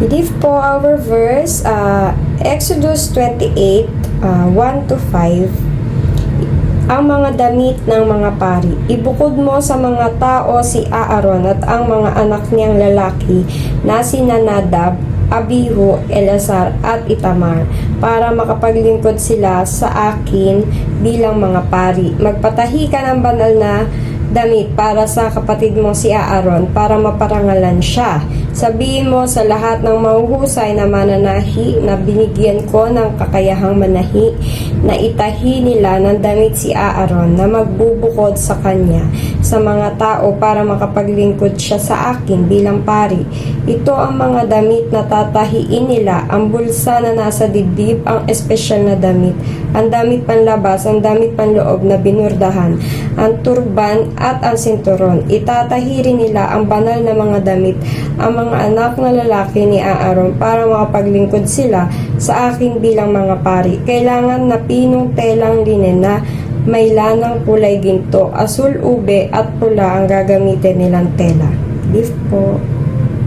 Believe po our verse, uh, Exodus 28, uh, 1 to 5. Ang mga damit ng mga pari. Ibukod mo sa mga tao si Aaron at ang mga anak niyang lalaki na sina Nadab, Abihu, Elazar at Itamar para makapaglingkod sila sa akin bilang mga pari. Magpatahi ka ng banal na damit para sa kapatid mo si Aaron para maparangalan siya. Sabihin mo sa lahat ng mahuhusay na mananahi na binigyan ko ng kakayahang manahi na itahi nila ng damit si Aaron na magbubukod sa kanya sa mga tao para makapaglingkod siya sa akin bilang pari. Ito ang mga damit na tatahiin nila, ang bulsa na nasa dibdib, ang espesyal na damit, ang damit panlabas, ang damit panloob na binurdahan, ang turban at ang sinturon. Itatahi rin nila ang banal na mga damit, ang mga anak na lalaki ni Aaron para makapaglingkod sila sa akin bilang mga pari. Kailangan na pinong telang linen na may lanang kulay ginto, asul ube at pula ang gagamitin nilang tela. Beef po.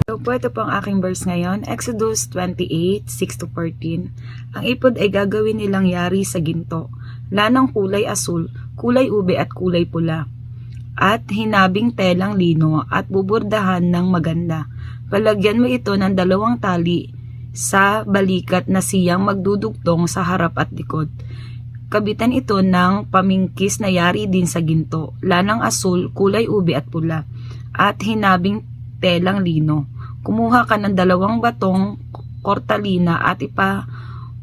So po, ito po ang aking verse ngayon, Exodus 28, 6 to 14. Ang ipod ay gagawin nilang yari sa ginto, lanang kulay asul, kulay ube at kulay pula, at hinabing telang lino at buburdahan ng maganda. Palagyan mo ito ng dalawang tali sa balikat na siyang magdudugtong sa harap at likod. Kabitan ito ng pamingkis na yari din sa ginto, lanang asul, kulay ube at pula, at hinabing telang lino. Kumuha ka ng dalawang batong kortalina at ipa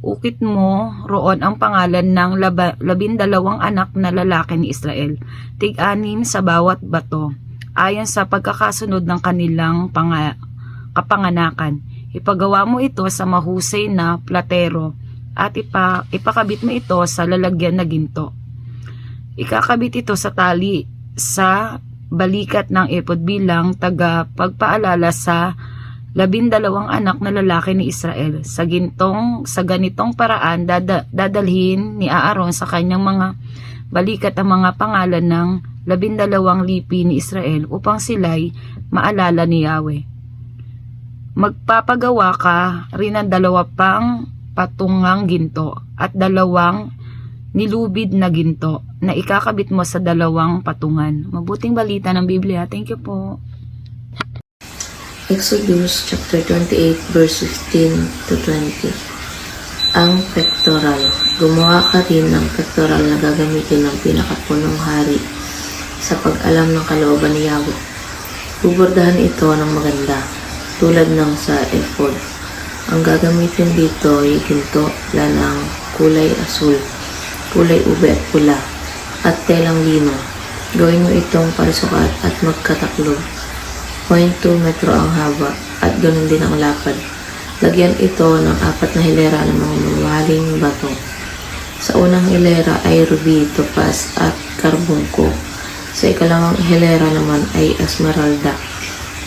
ukit mo roon ang pangalan ng laba, labindalawang anak na lalaki ni Israel, tig-anim sa bawat bato, ayon sa pagkakasunod ng kanilang panga, kapanganakan. Ipagawa mo ito sa mahusay na platero at ipa, ipakabit mo ito sa lalagyan na ginto. Ikakabit ito sa tali sa balikat ng epod bilang taga pagpaalala sa labindalawang anak na lalaki ni Israel. Sa gintong, sa ganitong paraan, dada, dadalhin ni Aaron sa kanyang mga balikat ang mga pangalan ng labindalawang lipi ni Israel upang sila'y maalala ni Yahweh. Magpapagawa ka rin ng dalawa pang patungang ginto at dalawang nilubid na ginto na ikakabit mo sa dalawang patungan. Mabuting balita ng Biblia. Thank you po. Exodus chapter 28 verse 15 to 20. Ang pectoral. Gumawa ka rin ng pectoral na gagamitin ng pinakapunong hari sa pag-alam ng kalooban ni Yahweh. Bubordahan ito ng maganda, tulad ng sa ephod. Ang gagamitin dito ay ginto, lanang, kulay asul, kulay ube at pula, at telang lino. Gawin mo itong parisukat at magkataklob. 0.2 metro ang haba at ganoon din ang lapad. Lagyan ito ng apat na hilera ng mga mamahaling bato. Sa unang hilera ay ruby, topaz at karbungko. Sa ikalawang hilera naman ay esmeralda,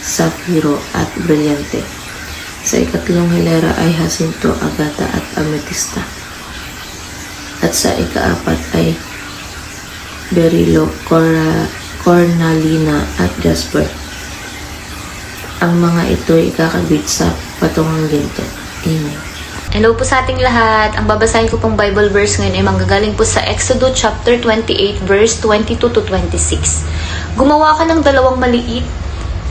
safiro at brilyante. Sa ikatlong hilera ay jacinto, agata at ametista. At sa ikaapat ay berilo, cora, cornalina at jasper. Ang mga ito ay ikakabit sa patungang ginto. Amen. Hello po sa ating lahat. Ang babasahin ko pong Bible verse ngayon ay manggagaling po sa Exodus chapter 28 verse 22 to 26. Gumawa ka ng dalawang maliit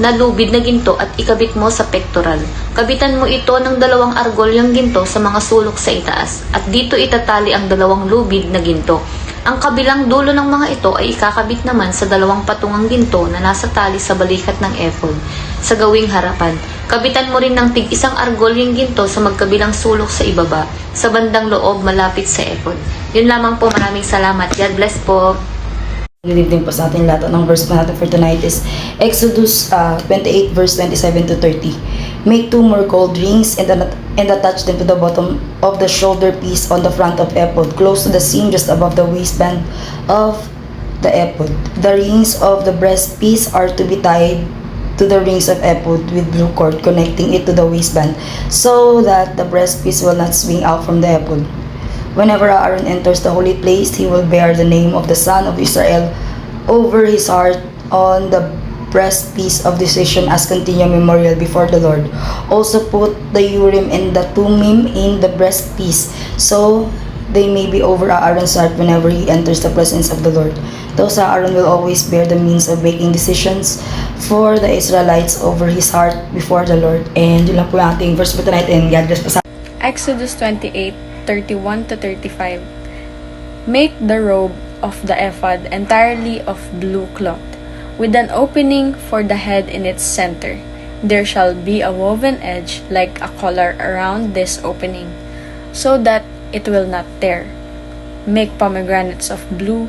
na lubid na ginto at ikabit mo sa pectoral. Kabitan mo ito ng dalawang argolyang ginto sa mga sulok sa itaas at dito itatali ang dalawang lubid na ginto. Ang kabilang dulo ng mga ito ay ikakabit naman sa dalawang patungang ginto na nasa tali sa balikat ng ephod sa gawing harapan. Kabitan mo rin ng tig isang argolyang ginto sa magkabilang sulok sa ibaba, sa bandang loob malapit sa ephod. Yun lamang po, maraming salamat. God bless po. Good evening po sa ating lahat. Ang verse po natin for tonight is Exodus uh, 28 verse 27 to 30. Make two more gold rings and, then- and attach them to the bottom of the shoulder piece on the front of ephod, close to the seam just above the waistband of the ephod. The rings of the breast piece are to be tied to the rings of ephod with blue cord connecting it to the waistband so that the breast piece will not swing out from the ephod. Whenever Aaron enters the holy place, he will bear the name of the son of Israel over his heart on the breastpiece of decision as continual memorial before the Lord. Also put the Urim and the Tumim in the breastpiece, so they may be over Aaron's heart whenever he enters the presence of the Lord. Thus Aaron will always bear the means of making decisions for the Israelites over his heart before the Lord. And yun lang po yung ating verse for tonight and God bless sa Exodus 28, 31 to 35. Make the robe of the ephod entirely of blue cloth, with an opening for the head in its center. There shall be a woven edge like a collar around this opening, so that it will not tear. Make pomegranates of blue,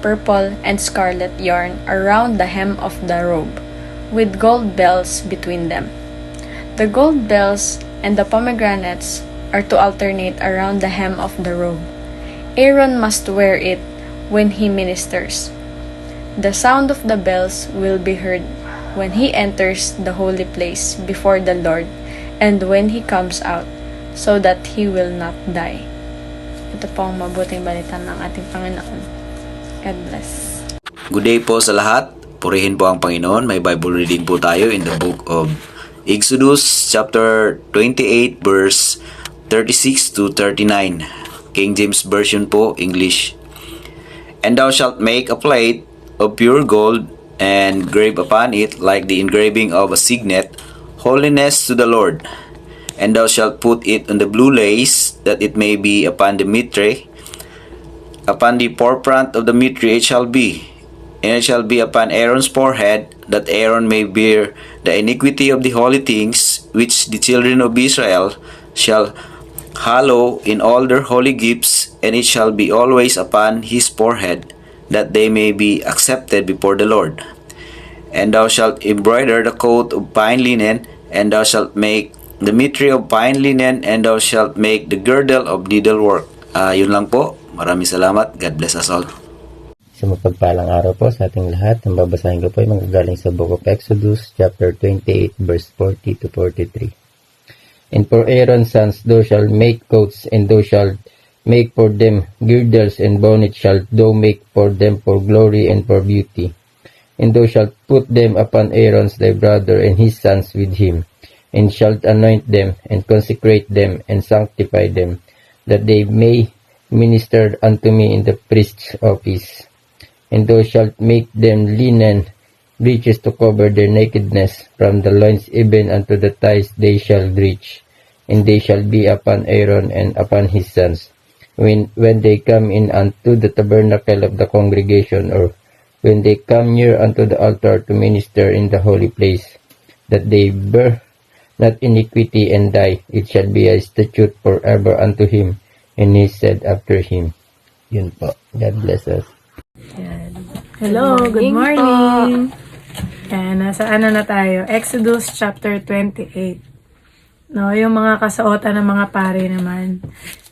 purple, and scarlet yarn around the hem of the robe, with gold bells between them. The gold bells and the pomegranates are to alternate around the hem of the robe. Aaron must wear it when he ministers. The sound of the bells will be heard when he enters the holy place before the Lord and when he comes out, so that he will not die. Ito po ang mabuting balita ng ating Panginoon. God bless. Good day po sa lahat. Purihin po ang Panginoon. May Bible reading po tayo in the book of Exodus chapter 28 verse 36 to 39. King James Version po, English. And thou shalt make a plate of pure gold and grave upon it like the engraving of a signet, holiness to the Lord. And thou shalt put it on the blue lace, that it may be upon the mitre, Upon the forefront of the mitre it shall be, and it shall be upon Aaron's forehead, that Aaron may bear the iniquity of the holy things which the children of Israel shall hallow in all their holy gifts, and it shall be always upon his forehead, that they may be accepted before the Lord. And thou shalt embroider the coat of fine linen, and thou shalt make the mitre of fine linen, and thou shalt make the girdle of needlework. Ah, yun lang po. Maraming salamat. God bless us all. Sa mapagpalang araw po sa ating lahat, ang babasahin ko po ay manggagaling sa Book of Exodus, chapter 28, verse 40 to 43. And for Aaron's sons thou shalt make coats, and thou shalt make for them girdles, and bonnets shalt thou make for them for glory and for beauty. And thou shalt put them upon Aaron's thy brother and his sons with him, and shalt anoint them, and consecrate them, and sanctify them, that they may minister unto me in the priest's office and thou shalt make them linen breeches to cover their nakedness from the loins even unto the thighs they shall reach and they shall be upon Aaron and upon his sons when when they come in unto the tabernacle of the congregation or when they come near unto the altar to minister in the holy place that they bear not iniquity and die it shall be a statute forever unto him and he said after him yun po God bless us Hello, good morning. Yan, nasa ano na tayo? Exodus chapter 28. No, yung mga kasuotan ng mga pare naman.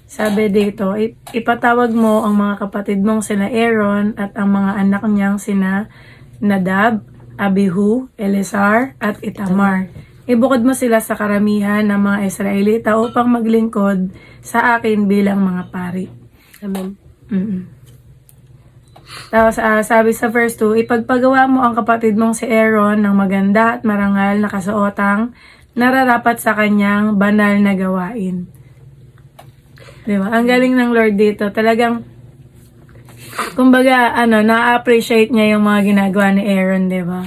Sabi dito, "I- ipatawag mo ang mga kapatid mong sina Aaron at ang mga anak niyang sina Nadab, Abihu, Eleazar, at Itamar. Ibukod mo sila sa karamihan ng mga Israelita upang maglingkod sa akin bilang mga pari. Amen. Mm-mm. Tapos ah, sabi sa verse 2, ipagpagawa mo ang kapatid mong si Aaron ng maganda at marangal na kasuotang nararapat sa kanyang banal na gawain. Di ba? Ang galing ng Lord dito. Talagang, kumbaga, ano, na-appreciate niya yung mga ginagawa ni Aaron, di ba?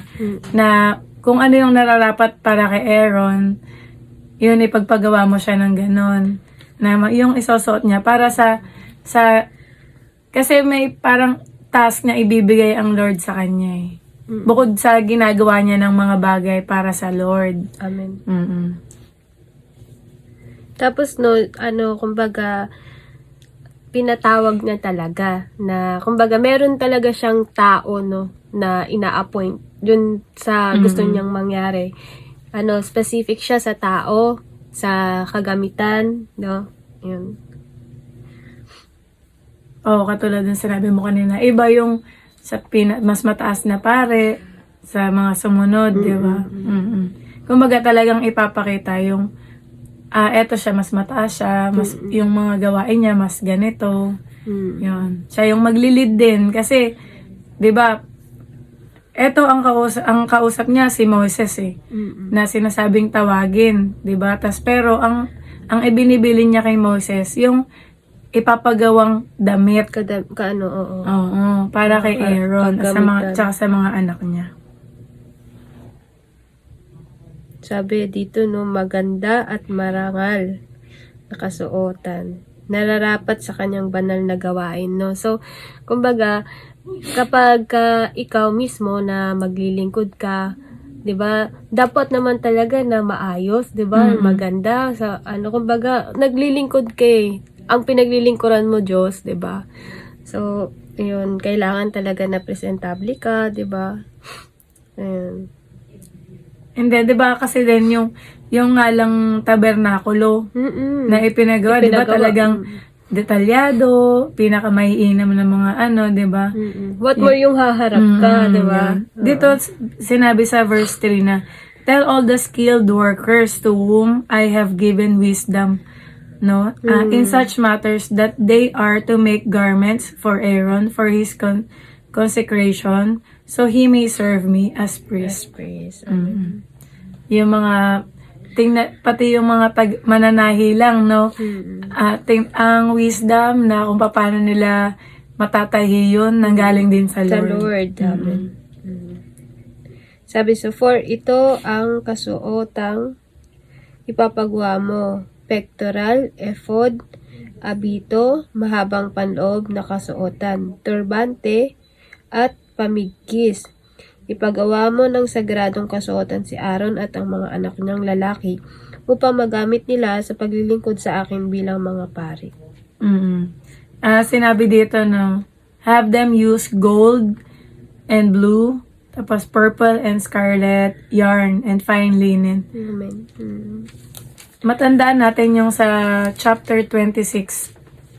Na kung ano yung nararapat para kay Aaron, yun ipagpagawa mo siya ng ganon. Na yung isosot niya para sa, sa, kasi may parang task na ibibigay ang Lord sa kanya eh. Bukod sa ginagawa niya ng mga bagay para sa Lord. Amen. Mm-mm. Tapos no, ano, kumbaga, pinatawag niya talaga na, kumbaga, meron talaga siyang tao, no, na ina-appoint dun sa gusto Mm. niyang mangyari. Ano, specific siya sa tao, sa kagamitan, no, yun. Oo, katulad ng sinabi mo kanina. Iba yung sa pina, mas mataas na pare sa mga sumunod, di ba? Mm-mm. Kumbaga talagang ipapakita yung ah eto siya, mas mataas siya, mas, yung mga gawain niya, mas ganito. Mm. Yun. Siya yung maglilid din. Kasi, di ba, eto ang kausap, ang kausap niya si Moses eh, Mm-mm. na sinasabing tawagin, 'di ba? Tas pero ang ang ibinibili niya kay Moses yung ipapagawang damit. Kada, ka ano, oo. Oo, para kay Aaron at sa mga paggamitan. tsaka sa mga anak niya. Sabi dito, no, maganda at marangal na kasuotan. Nararapat sa kanyang banal na gawain, no? So, kumbaga, kapag ka ikaw mismo na maglilingkod ka, 'di ba? Dapat naman talaga na maayos, 'di ba? Mm. Maganda sa ano kumbaga, naglilingkod ka eh. Ang pinaglilingkuran mo Diyos, 'di ba? So, yun, kailangan talaga na presentable ka, 'di ba? Ayun. Hindi, 'di ba kasi din yung yung nga lang tabernakulo Mm-mm. na ipinagawa, 'di ba Ipinagawa, talagang detalyado, pinakamaiinam ng mga ano, 'di ba? Mm-mm. What more yung haharap ka, Mm, di ba? yan. Dito sinabi sa verse 3 na Tell all the skilled workers to whom I have given wisdom, no? Ah, in such matters that they are to make garments for Aaron for his con- consecration, so he may serve me as priest. Praise. Mm. Yung mga tingna, pati yung mga tag, mananahi lang, no? Mm. Ting, ang wisdom na kung paano nila matatahi yun, nanggaling din sa Sa Lord. Lord. Amen. Mm. Sabi so, for ito ang kasuotang ipapagawa mo. Pectoral, ephod, abito, mahabang panloob na kasuotan, turbante, at pamigkis. Ipagawa mo ng sagradong kasuotan si Aaron at ang mga anak niyang lalaki upang magamit nila sa paglilingkod sa akin bilang mga pari. Mm. Ah, sinabi dito no, have them use gold and blue, tapos purple and scarlet yarn and fine linen. Amen. Mm. Matandaan natin yung sa chapter 26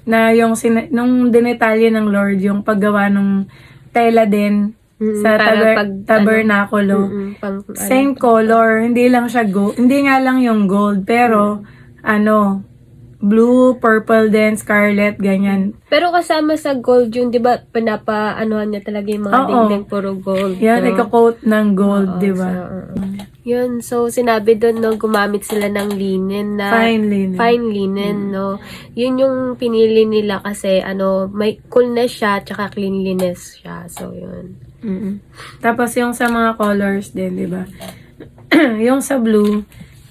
na yung sina- nung dinetalye ng Lord yung paggawa ng tela din Mm, sa taber- pag- tabernakulo. Mm-mm, pang, Same color, hindi lang siya gold, hindi nga lang yung gold, pero ano, blue, purple din, scarlet, ganyan. Pero kasama sa gold yun, di ba, pinapa-anuhan niya talaga yung mga Oo. dingding puro gold. Yan, no? ika-coat ng gold, Oo, di ba? so, oo. Yun, so sinabi doon, no, gumamit sila ng linen na Fine linen. fine linen, no. Yun yung pinili nila kasi, ano, may coolness siya, tsaka cleanliness siya. So, yun. Mm-mm. Tapos yung sa mga colors din, di ba? yung sa blue,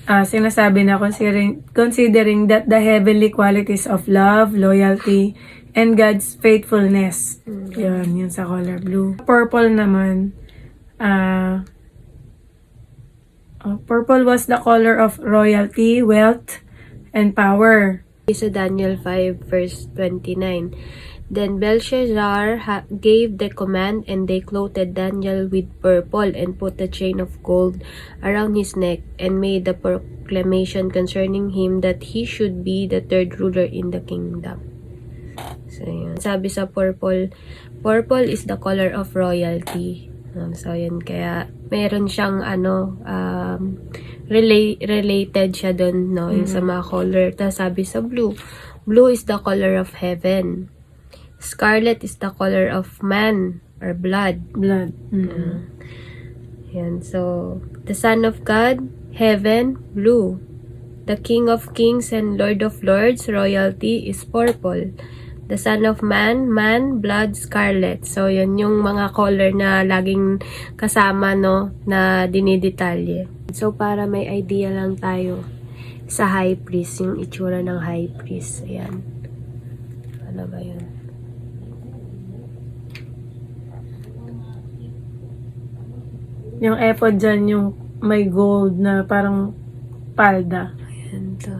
ah, sinasabi na considering, considering that the heavenly qualities of love, loyalty, and God's faithfulness. Yun, yun sa color blue. Purple naman, ah, oh, purple was the color of royalty, wealth, and power. Sa Daniel 5 verse 29. Then Belshazzar ha- gave the command and they clothed Daniel with purple and put a chain of gold around his neck and made the proclamation concerning him that he should be the third ruler in the kingdom. So, yun. Sabi sa purple, purple is the color of royalty. Um, so, yun. Kaya, meron siyang, ano, um, rela- related siya doon, no? Yung sa mga color. Tapos sabi sa blue, blue is the color of heaven. Scarlet is the color of man or blood. Blood. Mm-mm. Yan. So, the Son of God, heaven, blue. The King of Kings and Lord of Lords, royalty, is purple. The Son of Man, man, blood, scarlet. So, yan yung mga color na laging kasama, no, na dinidetalye. So, para may idea lang tayo sa high priest, yung itsura ng high priest. Ayan. Ano ba yun? Yung ephod dyan, yung may gold na parang palda. Ayan to.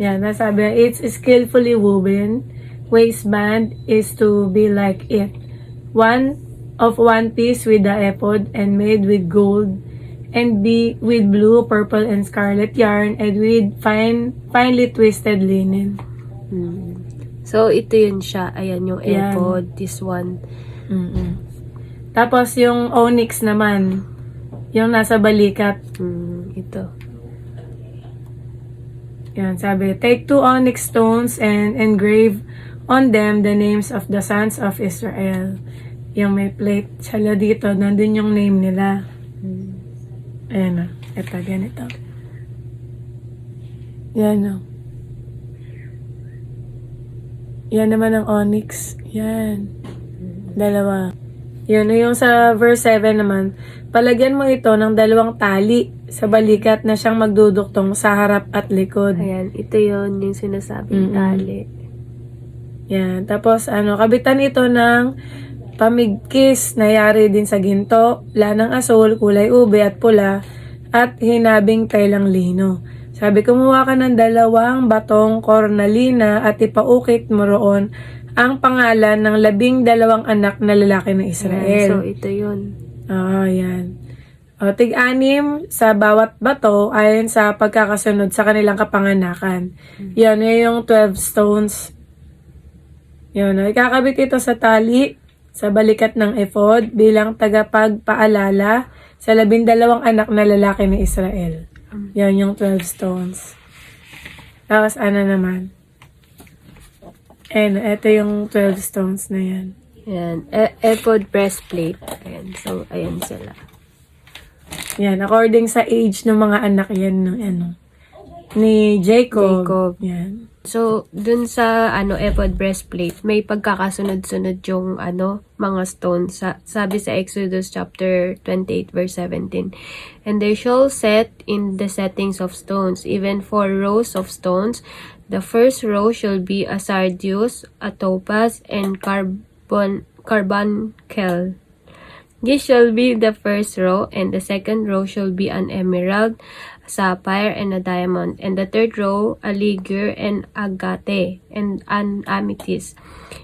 Yan, nasabi, it's skillfully woven. Waistband is to be like it. One of one piece with the ephod and made with gold and be with blue, purple, and scarlet yarn and with fine, finely twisted linen. Hmm. So, ito yun siya. Ayan yung ephod. This one. mm Tapos yung onyx naman, yung nasa balikat, Hmm, ito. Yan, sabi, take two onyx stones and engrave on them the names of the sons of Israel. Yung may plate. Sala dito, nandun yung name nila. Ayan o. Ito, ganito. Yan o. Yan naman ang onyx. Yan. Dalawa. Yun, yung sa verse 7 naman, palagyan mo ito ng dalawang tali sa balikat na siyang magduduktong sa harap at likod. Ayan, ito yon yung sinasabing Mm-mm. tali. Yan. Tapos, ano, kabitan ito ng pamigkis na yari din sa ginto, lanang asul, kulay ube at pula, at hinabing telang lino. Sabi, kumuha ka ng dalawang batong cornalina at ipaukit mo roon ang pangalan ng labing dalawang anak na lalaki ng Ayan, Israel. so ito yun. Oo, yan. O, tig-anim sa bawat bato ayon sa pagkakasunod sa kanilang kapanganakan. Yan, yun yung 12 stones. Yun, o, ikakabit ito sa tali sa balikat ng ephod bilang tagapagpaalala sa labindalawang anak na lalaki ni Israel. Yan yung 12 stones. Tapos ano naman? And ito yung 12 stones na yan. Ayan, e- ephod breastplate. Ayan, so ayan sila. Yan, according sa age ng mga anak yan ng ano ni Jacob. Jacob. Yan. So, dun sa ano ephod breastplate, may pagkakasunod-sunod yung ano mga stones. Sa, sabi sa Exodus chapter 28 verse 17. And they shall set in the settings of stones, even four rows of stones. The first row shall be a sardius, a topaz, and carbon carbuncle. This shall be the first row, and the second row shall be an emerald, a sapphire, and a diamond, and the third row a ligure and agate, and an amethyst,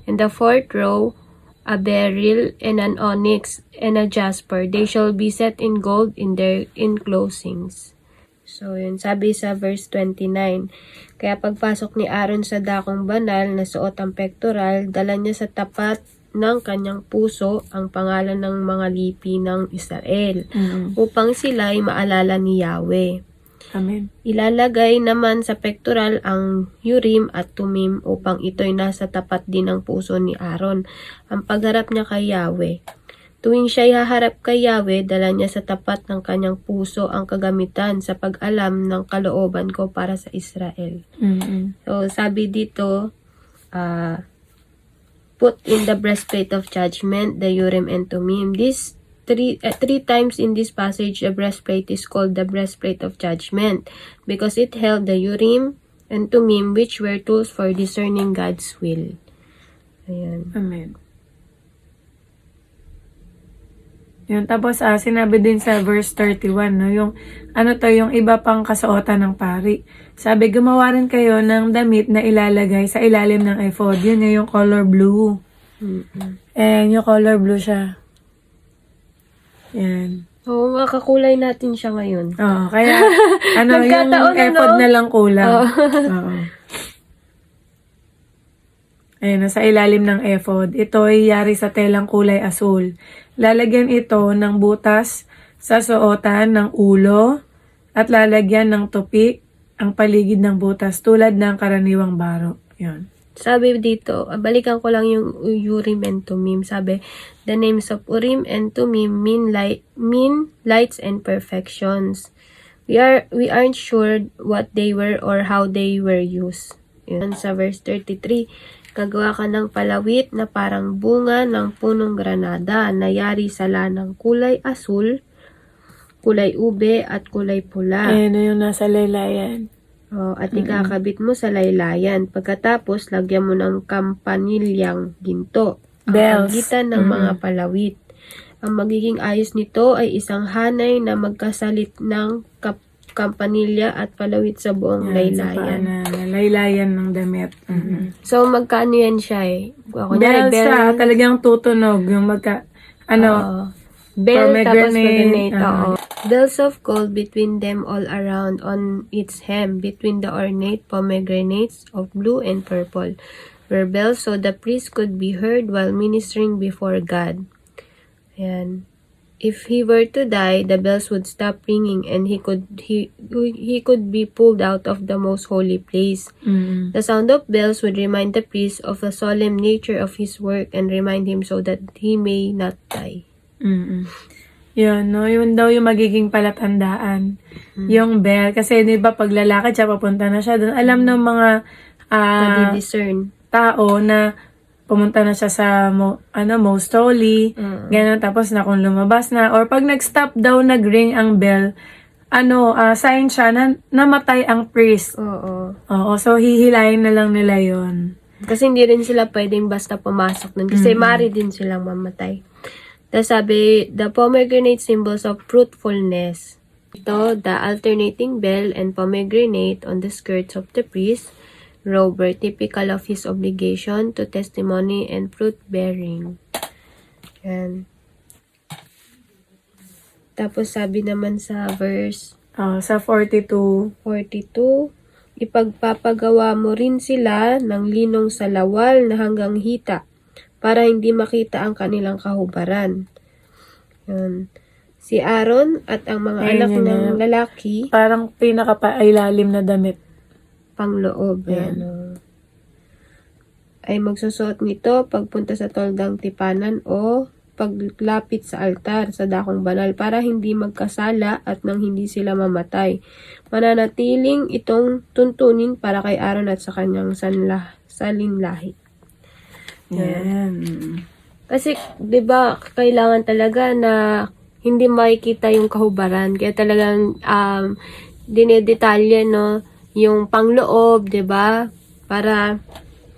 and the fourth row a beryl and an onyx and a jasper. They shall be set in gold in their enclosings. So, yun, sabi sa verse 29. Kaya pagpasok ni Aaron sa dakong banal na suot ang pectoral, dala niya sa tapat ng kanyang puso ang pangalan ng mga lipi ng Israel Mm. upang sila ay maalala ni Yahweh. Amen. Ilalagay naman sa pectoral ang Urim at Tumim upang ito'y nasa tapat din ng puso ni Aaron. Ang pagharap niya kay Yahweh. Tuwing siya'y haharap kay Yahweh, dala niya sa tapat ng kanyang puso ang kagamitan sa pag-alam ng kalooban ko para sa Israel. Mm-mm. So, sabi dito, ah, put in the breastplate of judgment, the Urim and Tumim. This three uh, three times in this passage, the breastplate is called the breastplate of judgment because it held the Urim and Tumim, which were tools for discerning God's will. Ayan. Amen. Yun, tapos ah, sinabi din sa verse 31, no, yung ano to, yung iba pang kasuotan ng pari. Sabi, gumawa rin kayo ng damit na ilalagay sa ilalim ng ephod. Yun yung color blue. And yung color blue siya. Yan. Oo, nga, kakulay natin siya ngayon. Oo, kaya ano, yung Nagkataon, ano? ephod na lang kulang. Oo. Oo. Ayun, nasa ilalim ng ephod. Ito ay yari sa telang kulay asul. Lalagyan ito ng butas sa suotan ng ulo at lalagyan ng tupi ang paligid ng butas tulad ng karaniwang baro. Yun. Sabi dito, balikan ko lang yung Urim and Tumim. Sabi, the names of Urim and Tumim mean light, mean lights and perfections. We are we aren't sure what they were or how they were used. Yun sa verse 33. Gagawa ka ng palawit na parang bunga ng punong granada na yari sa lanang kulay asul, kulay ube at kulay pula. Ayun na yung nasa laylayan. Oh, at ikakabit mo sa laylayan. Pagkatapos, lagyan mo ng kampanilyang ginto. Ang Bells. pagitan ng mga palawit. Ang magiging ayos nito ay isang hanay na magkasalit ng kap- kampanilya at palawit sa buong Yan, sa laylayan. paanan. Laylayan ng damit. Mhm. So, magkano yan siya eh? Ako na, Bells siya, talagang tutunog. Yung magka, ano, Oo. Bell tapos Pomegranate, pomegranate. ah. Bells of gold between them all around on its hem, between the ornate pomegranates of blue and purple, were bells so the priest could be heard while ministering before God. Ayan. If he were to die, the bells would stop ringing and he could he he could be pulled out of the most holy place. Mm. The sound of bells would remind the priest of the solemn nature of his work and remind him so that he may not die. Mm. Yun, no? Yun daw yung magiging palatandaan. Yung bell. Kasi, di ba, pag lalakad siya, papunta na siya doon. Alam ng mga ah, Madi-discern. tao na pumunta na siya sa mo, ano, most holy, Mm. gano'n, tapos na kung lumabas na, or pag nag-stop daw, nag-ring ang bell, ano, ah, sign siya na namatay ang priest. Oo. Oo, so hihilayin na lang nila yon Kasi hindi rin sila pwedeng basta pumasok nun. Kasi mari din silang mamatay. Tapos sabi, the pomegranate symbols of fruitfulness. Ito, the alternating bell and pomegranate on the skirts of the priest robe were typical of his obligation to testimony and fruit bearing. Yan. Tapos sabi naman sa verse Oh, sa 42, 42, ipagpapagawa mo rin sila ng linong sa lawal na hanggang hita para hindi makita ang kanilang kahubaran. Yun. Si Aaron at ang mga Ayun, anak ng lalaki, parang pinakapailalim na damit. Pangloob, Yan. ano, ay magsusuot nito pagpunta sa toldang tipanan o paglapit sa altar sa dakong banal para hindi magkasala at nang hindi sila mamatay. Mananatiling itong tuntunin para kay Aaron at sa kanyang sanla, salinlahi. Yan. Kasi, di ba, kailangan talaga na hindi makikita yung kahubaran. Kaya talagang um, dinedetalye, no, yung pangloob, di ba? Para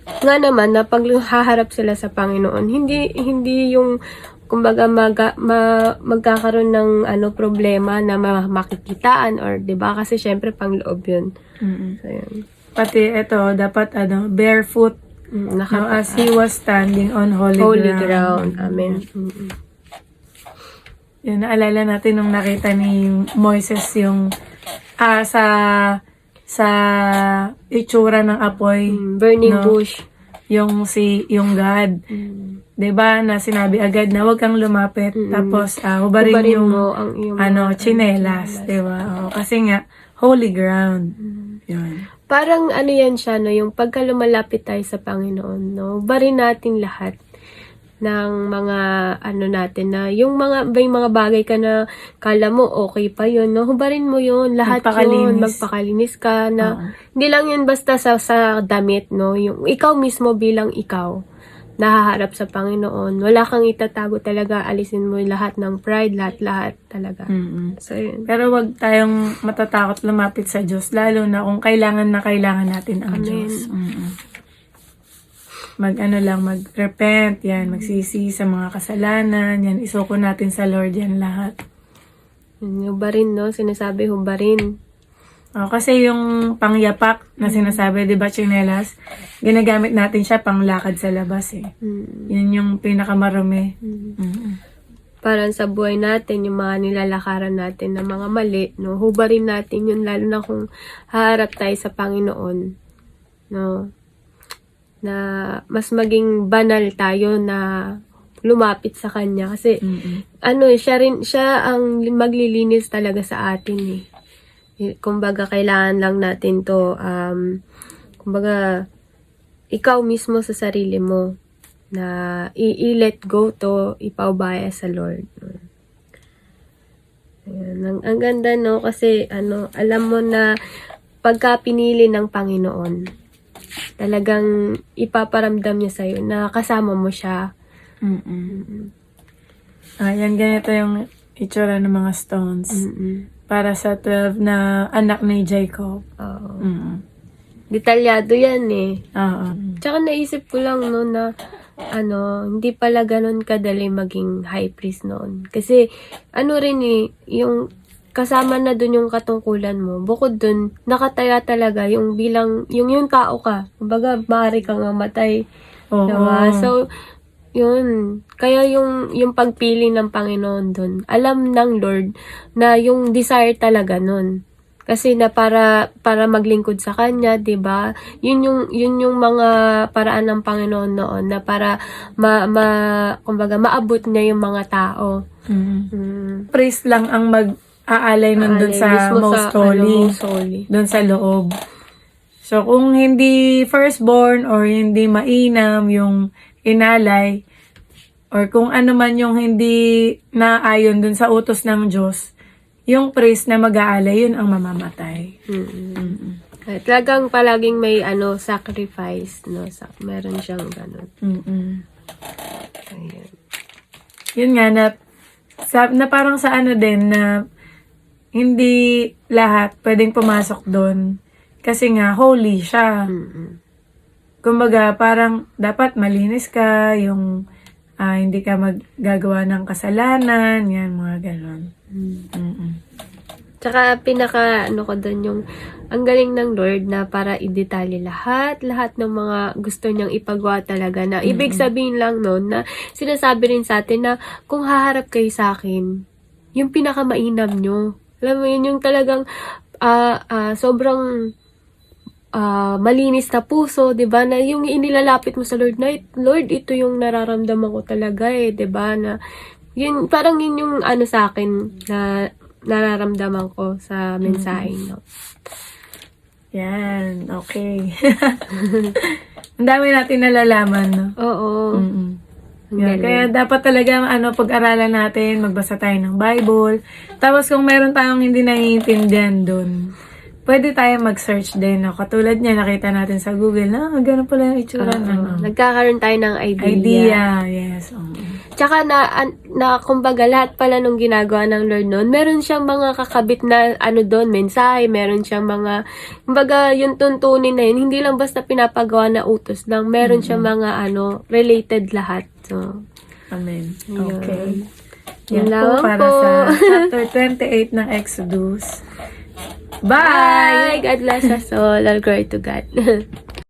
nga naman na pag haharap sila sa Panginoon, hindi hindi yung kumbaga maga, ma, magkakaroon ng ano problema na ma, makikitaan or 'di ba kasi syempre pangloob 'yun. Mm-mm. So, yun. Pati ito, dapat ano, barefoot Mm, no, as he was standing on holy, holy ground. ground. Amen. Mm-mm. Yun, naalala natin nung nakita ni Moises yung ah, sa sa itsura ng apoy, Mm, Burning No. bush. yung si yung God. Mm. ba na sinabi agad na huwag kang lumapit Mm-mm. tapos ah, hubarin Hubarin yung mo ang iyong ano chinelas, 'di ba? Oo, kasi nga holy ground. Yun. Parang ano yan siya, no? Yung pagka lumalapit tayo sa Panginoon, no? Barin natin lahat ng mga ano natin na yung mga may mga bagay ka na kala mo okay pa yun no hubarin mo yun lahat yun Magpakalinis. magpakalinis ka na Oo. hindi lang yun basta sa sa damit no yung ikaw mismo bilang ikaw nahaharap sa Panginoon wala kang itatago talaga alisin mo lahat ng pride lahat lahat talaga Mm-mm. so yun Pero wag tayong matatakot lumapit sa Diyos lalo na kung kailangan na kailangan natin ang Amen. Diyos. Mm-mm. Mag ano lang, mag-repent, yan, magsisi sa mga kasalanan, yan, isuko natin sa Lord yan lahat. Hubarin no sinasabi hubarin Oh, kasi yung pangyapak na sinasabi, di ba, chinelas, ginagamit natin siya panglakad sa labas eh. Mm. Yun yung pinakamarumi. Mm. Mm-mm. parang sa buhay natin, yung mga nilalakaran natin na mga mali, no, hubarin natin yun, lalo na kung haharap tayo sa Panginoon, no, na mas maging banal tayo na lumapit sa Kanya. Kasi, Mm-mm. ano, siya rin, siya ang maglilinis talaga sa atin, eh. Eh, Kumbaga, kailangan lang natin to, um, kumbaga, ikaw mismo sa sarili mo, na i-let go to, ipaubaya sa Lord. Ayan, ang, ang ganda, no? Kasi, ano, alam mo na, pagka pinili ng Panginoon, talagang ipaparamdam niya sa'yo na kasama mo siya. Mm-mm. Ayan, ganito yung itsura ng mga stones. Mm-mm. Para sa 12 na anak ni Jacob. Oo. Mm-mm. Detalyado yan eh. Oo. Tsaka naisip ko lang no na ano, hindi pala ganun kadali maging high priest noon. Kasi ano rin eh, yung kasama na dun yung katungkulan mo. Bukod dun, nakataya talaga yung bilang, yung yung tao ka. Kumbaga, maaari kang mamatay. Oo. Diba? So, yun. Kaya yung, yung pagpili ng Panginoon dun, alam ng Lord na yung desire talaga nun. Kasi na para para maglingkod sa kanya, 'di ba? Yun yung yun yung mga paraan ng Panginoon noon na para ma, ma kumbaga maabot niya yung mga tao. Mm. Priest lang ang mag-aalay nun dun Aalay sa mismo most ano, holy. most holy. Dun sa loob. So, kung hindi firstborn or hindi mainam yung inalay, or kung ano man yung hindi naayon dun sa utos ng Diyos, yung priest na mag-aalay, yun ang mamamatay. Mm. Eh, Talagang palaging may ano sacrifice, no? Sa, meron siyang ganun. Mm-mm. Yun nga, na, sa, na parang sa ano din, na hindi lahat pwedeng pumasok doon. Kasi nga, holy siya. Mm-mm. Kumbaga, parang dapat malinis ka, yung ah, hindi ka maggagawa ng kasalanan, yan, mga ganon. Mm-mm. Tsaka pinaka ano ko doon yung ang galing ng Lord na para i-detalye lahat, lahat ng mga gusto niyang ipagawa talaga na ibig sabihin lang noon na sinasabi rin sa atin na kung haharap kayo sa akin, yung pinakamainam nyo. Alam mo yun, yung talagang ah, ah, sobrang ah, malinis na puso, 'di ba? Na yung inilalapit mo sa Lord na Lord, ito yung nararamdaman ko talaga eh, 'di ba? Na yun parang yun yung ano sa akin na nararamdaman ko sa mensahe, no. Yan, okay. Ang dami natin nalalaman, no? Oo. Mm-mm. Yan. Kaya dapat talaga ano, pag-aralan natin, magbasa tayo ng Bible. Tapos kung meron tayong hindi naiintindihan doon, pwede tayo mag-search din. No? Katulad niya, nakita natin sa Google, na ah, ganun pala yung itsura Oo. ng Nagkakaroon tayo ng idea. idea. Yes. oo. Tsaka na, na kumbaga lahat pala nung ginagawa ng Lord noon, meron siyang mga kakabit na ano doon, mensahe, meron siyang mga, kumbaga yung tuntunin na yun, hindi lang basta pinapagawa na utos lang, meron siyang mga ano, related lahat. Amen. Okay. Yan lang po para po. sa chapter 28 ng Exodus. Bye! bye! God bless us all. All glory to God.